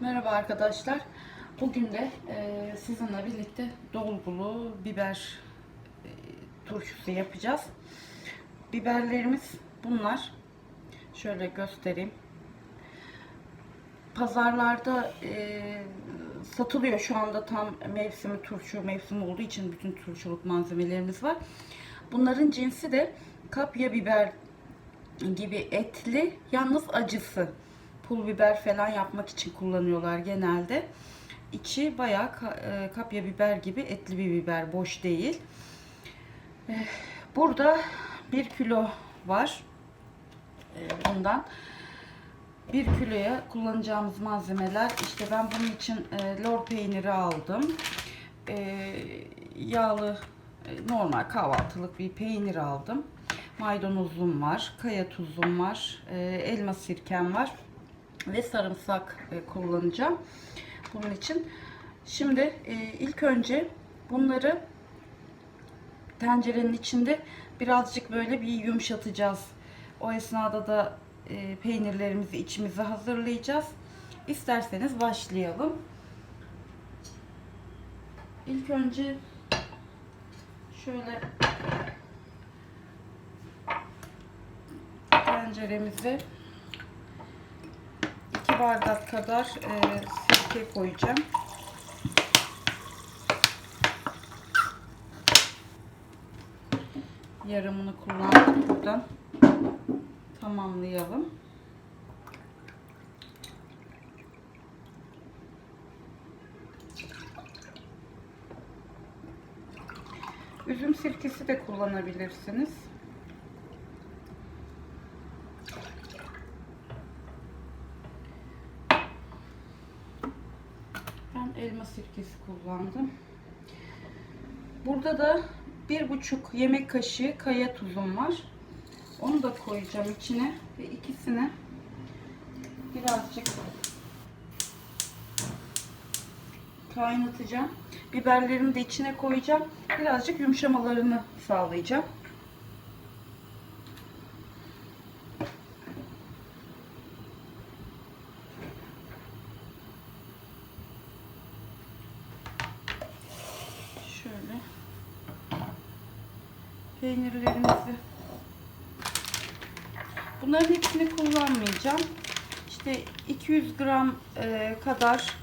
Merhaba arkadaşlar. Bugün de e, sizinle birlikte dolgulu biber e, turşusu yapacağız. Biberlerimiz bunlar. Şöyle göstereyim. Pazarlarda e, satılıyor şu anda tam mevsimi turşu mevsimi olduğu için bütün turşuluk malzemelerimiz var. Bunların cinsi de kapya biber gibi etli yalnız acısı pul biber falan yapmak için kullanıyorlar genelde. İçi bayağı e, kapya biber gibi etli bir biber, boş değil. Eh, Burada bir kilo var eh, bundan. Bir kiloya kullanacağımız malzemeler işte ben bunun için eh, lor peyniri aldım. Yağlı normal kahvaltılık bir peynir aldım. Maydanozum var, kaya tuzum var, elma sirkem var ve sarımsak e, kullanacağım bunun için. Şimdi e, ilk önce bunları tencerenin içinde birazcık böyle bir yumuşatacağız. O esnada da e, peynirlerimizi içimize hazırlayacağız. İsterseniz başlayalım. İlk önce şöyle tenceremizi 2 bardak kadar e, sirke koyacağım. Yarımını kullandım buradan. Tamamlayalım. Üzüm sirkesi de kullanabilirsiniz. Ben elma sirkesi kullandım. Burada da bir buçuk yemek kaşığı kaya tuzum var. Onu da koyacağım içine ve ikisini birazcık kaynatacağım. Biberlerimi de içine koyacağım. Birazcık yumuşamalarını sağlayacağım. Şöyle peynirlerimizi bunların hepsini kullanmayacağım. İşte 200 gram e, kadar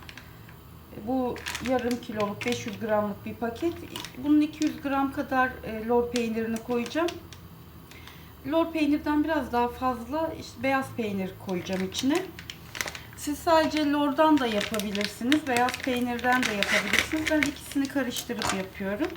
bu yarım kiloluk 500 gramlık bir paket. Bunun 200 gram kadar e, lor peynirini koyacağım. Lor peynirden biraz daha fazla işte beyaz peynir koyacağım içine. Siz sadece lordan da yapabilirsiniz. Beyaz peynirden de yapabilirsiniz. Ben ikisini karıştırıp yapıyorum.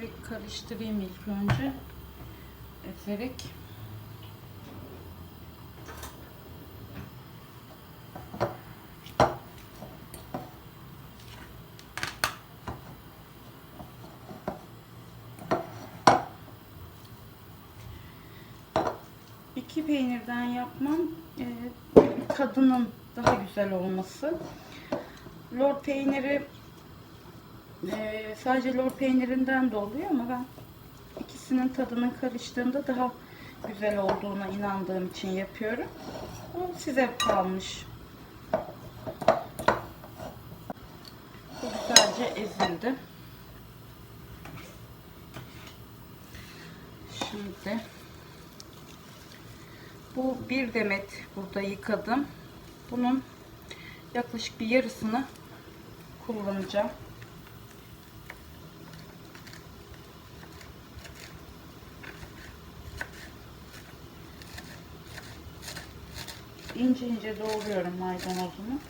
Bir karıştırayım ilk önce. Ezerek. İki peynirden yapmam e, tadının daha güzel olması. Lor peyniri ee, sadece lor peynirinden de oluyor ama ben ikisinin tadının karıştığında daha güzel olduğuna inandığım için yapıyorum. O size kalmış. Bu güzelce ezildi. Şimdi bu bir demet burada yıkadım. Bunun yaklaşık bir yarısını kullanacağım. İnce ince doğruyorum maydanozumu.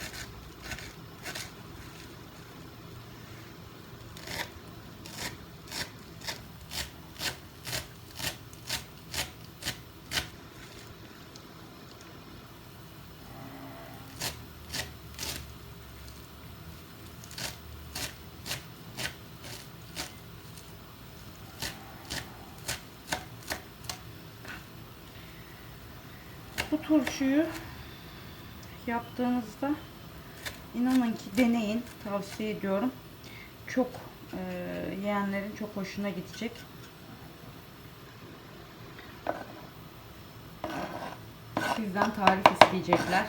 Bu turşuyu yaptığınızda inanın ki deneyin. Tavsiye ediyorum. Çok e, yeğenlerin çok hoşuna gidecek. Sizden tarif isteyecekler.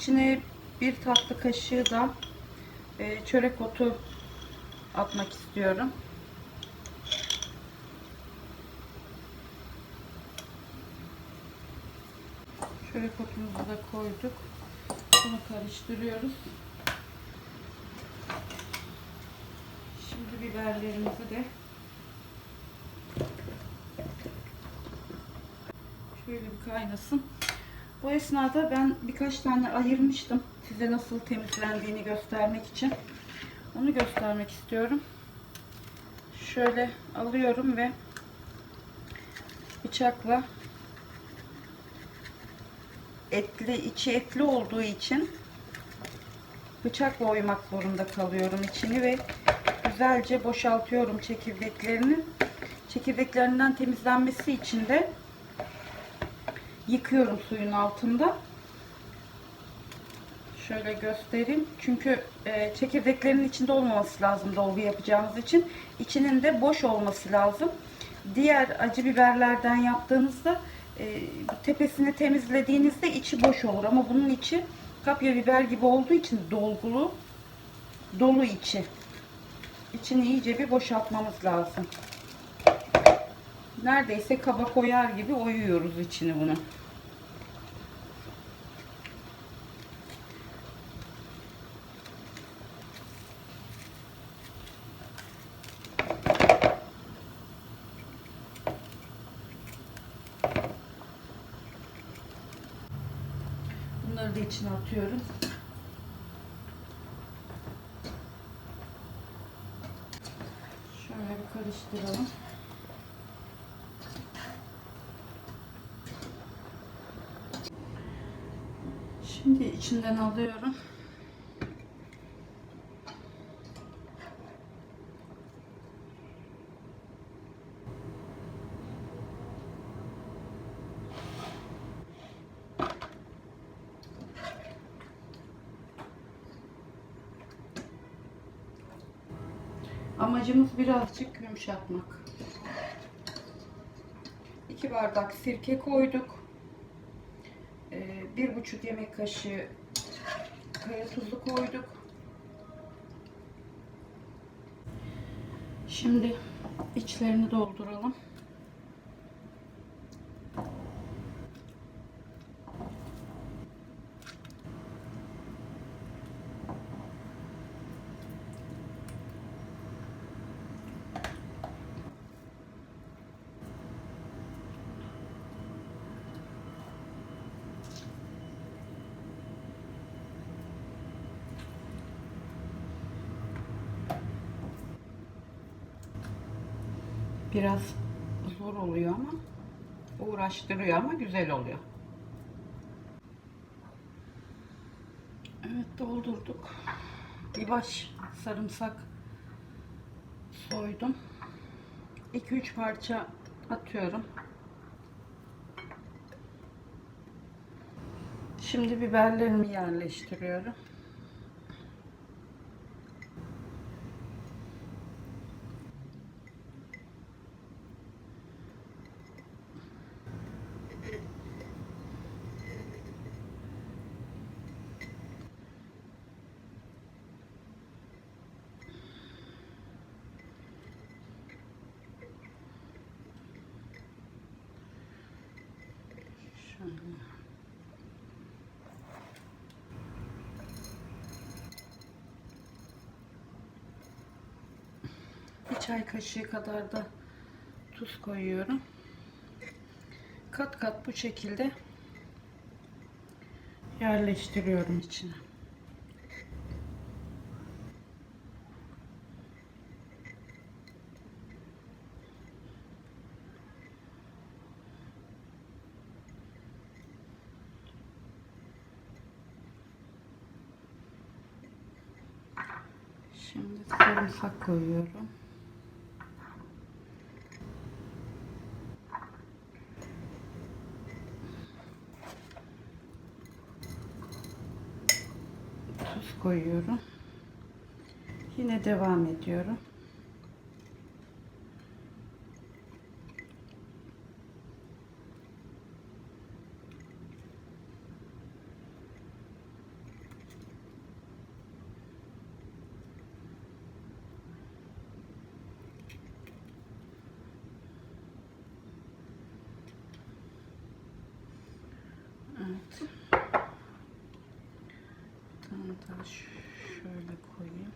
İçine bir tatlı kaşığı da e, çörek otu atmak istiyorum. Çörek otumuzu da koyduk. Bunu karıştırıyoruz. Şimdi biberlerimizi de şöyle bir kaynasın. Bu esnada ben birkaç tane ayırmıştım. Size nasıl temizlendiğini göstermek için. Onu göstermek istiyorum. Şöyle alıyorum ve bıçakla etli, içi etli olduğu için bıçakla oymak zorunda kalıyorum içini ve güzelce boşaltıyorum çekirdeklerini. Çekirdeklerinden temizlenmesi için de yıkıyorum suyun altında. Şöyle göstereyim. Çünkü e, çekirdeklerin içinde olmaması lazım dolgu yapacağımız için. İçinin de boş olması lazım. Diğer acı biberlerden yaptığınızda e, tepesini temizlediğinizde içi boş olur. Ama bunun içi kapya biber gibi olduğu için dolgulu, dolu içi. İçini iyice bir boşaltmamız lazım. Neredeyse kaba koyar gibi oyuyoruz içini bunu. Bunları da içine atıyorum. Şöyle bir karıştıralım. Şimdi içinden alıyorum. Amacımız birazcık yumuşatmak. 2 bardak sirke koyduk. Ee, bir buçuk yemek kaşığı kaya tuzu koyduk. Şimdi içlerini dolduralım. Biraz zor oluyor ama uğraştırıyor ama güzel oluyor. Evet doldurduk. Bir baş sarımsak soydum. 2-3 parça atıyorum. Şimdi biberlerimi yerleştiriyorum. Çay kaşığı kadar da tuz koyuyorum. Kat kat bu şekilde yerleştiriyorum içine. Şimdi sarımsak koyuyorum. Tuz koyuyorum. Yine devam ediyorum. Evet. Şöyle koyayım.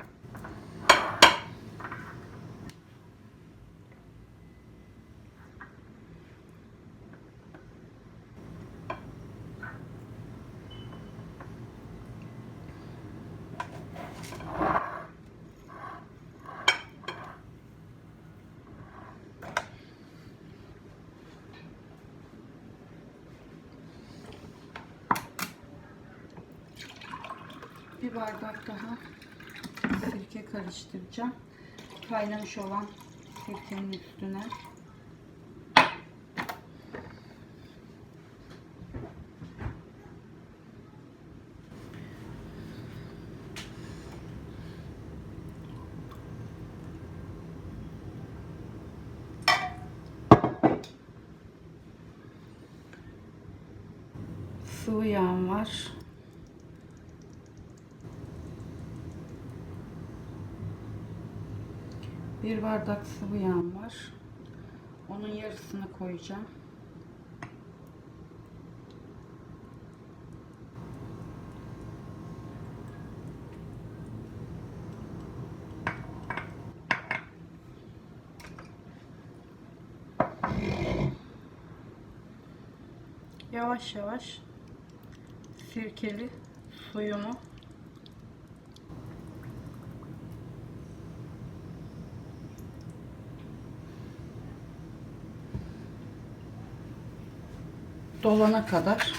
Bir bardak daha sirke karıştıracağım. Kaynamış olan sirkenin üstüne. Sıvı yağım var. Bir bardak sıvı yağım var. Onun yarısını koyacağım. Yavaş yavaş sirkeli suyumu dolana kadar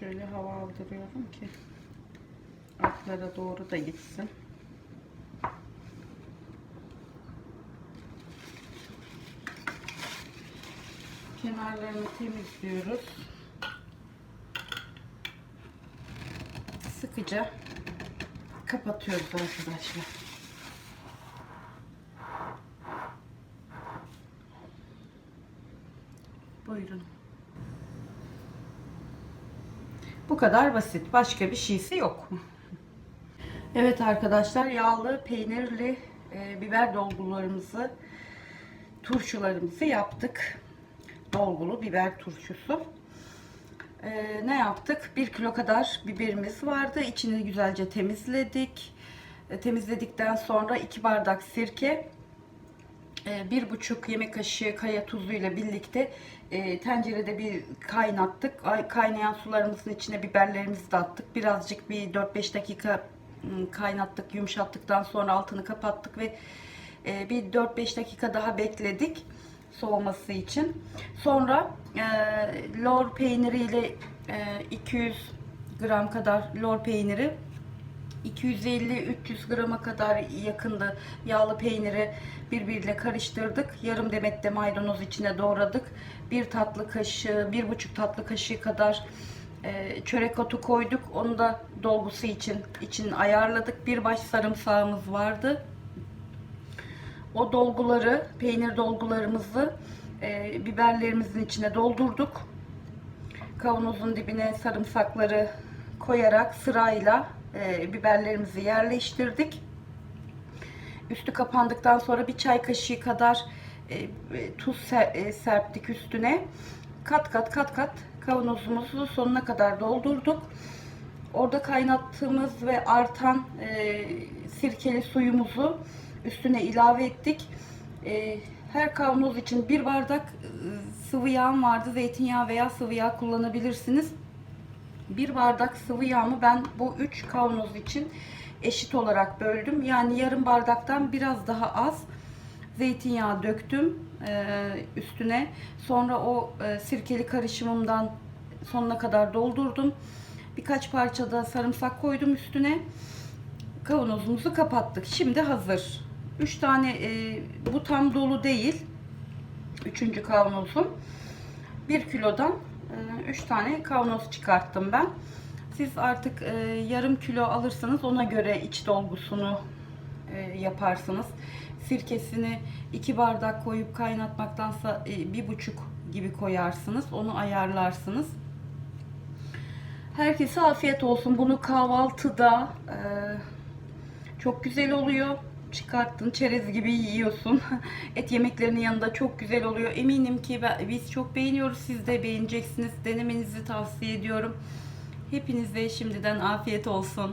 şöyle hava aldırıyorum ki altlara doğru da gitsin. Kenarlarını temizliyoruz. Sıkıca kapatıyoruz arkadaşlar. Buyurun. Bu kadar basit. Başka bir şeysi yok. Evet arkadaşlar yağlı peynirli e, biber dolgularımızı turşularımızı yaptık. Dolgulu biber turşusu. Ee, ne yaptık? 1 kilo kadar biberimiz vardı. İçini güzelce temizledik. E, temizledikten sonra 2 bardak sirke, e, bir buçuk yemek kaşığı kaya tuzu ile birlikte e, tencerede bir kaynattık. Ay, kaynayan sularımızın içine biberlerimizi de attık. Birazcık bir 4-5 dakika kaynattık, yumuşattıktan sonra altını kapattık ve e, bir 4-5 dakika daha bekledik soğuması için. Sonra e, lor peyniri ile e, 200 gram kadar lor peyniri 250-300 grama kadar yakındı yağlı peyniri birbiriyle karıştırdık. Yarım demet de maydanoz içine doğradık. Bir tatlı kaşığı, bir buçuk tatlı kaşığı kadar e, çörek otu koyduk. Onu da dolgusu için için ayarladık. Bir baş sarımsağımız vardı. O dolguları, peynir dolgularımızı e, biberlerimizin içine doldurduk. Kavanozun dibine sarımsakları koyarak sırayla e, biberlerimizi yerleştirdik. Üstü kapandıktan sonra bir çay kaşığı kadar e, e, tuz ser- e, serptik üstüne. Kat kat kat kat kavanozumuzu sonuna kadar doldurduk. Orada kaynattığımız ve artan e, sirkeli suyumuzu üstüne ilave ettik. E, her kavanoz için bir bardak e, sıvı yağım vardı. Zeytinyağı veya sıvı yağ kullanabilirsiniz. Bir bardak sıvı yağımı ben bu 3 kavanoz için eşit olarak böldüm. Yani yarım bardaktan biraz daha az zeytinyağı döktüm e, üstüne. Sonra o e, sirkeli karışımımdan sonuna kadar doldurdum. Birkaç parça da sarımsak koydum üstüne. Kavanozumuzu kapattık. Şimdi hazır. 3 tane e, bu tam dolu değil. Üçüncü kavanozum. 1 kilodan 3 tane kavanoz çıkarttım ben. Siz artık e, yarım kilo alırsanız ona göre iç dolgusunu e, yaparsınız. Sirkesini 2 bardak koyup kaynatmaktansa e, bir buçuk gibi koyarsınız. Onu ayarlarsınız. Herkese afiyet olsun. Bunu kahvaltıda e, çok güzel oluyor. Çıkarttın çerez gibi yiyorsun. Et yemeklerinin yanında çok güzel oluyor. Eminim ki biz çok beğeniyoruz. Siz de beğeneceksiniz. Denemenizi tavsiye ediyorum. Hepinize şimdiden afiyet olsun.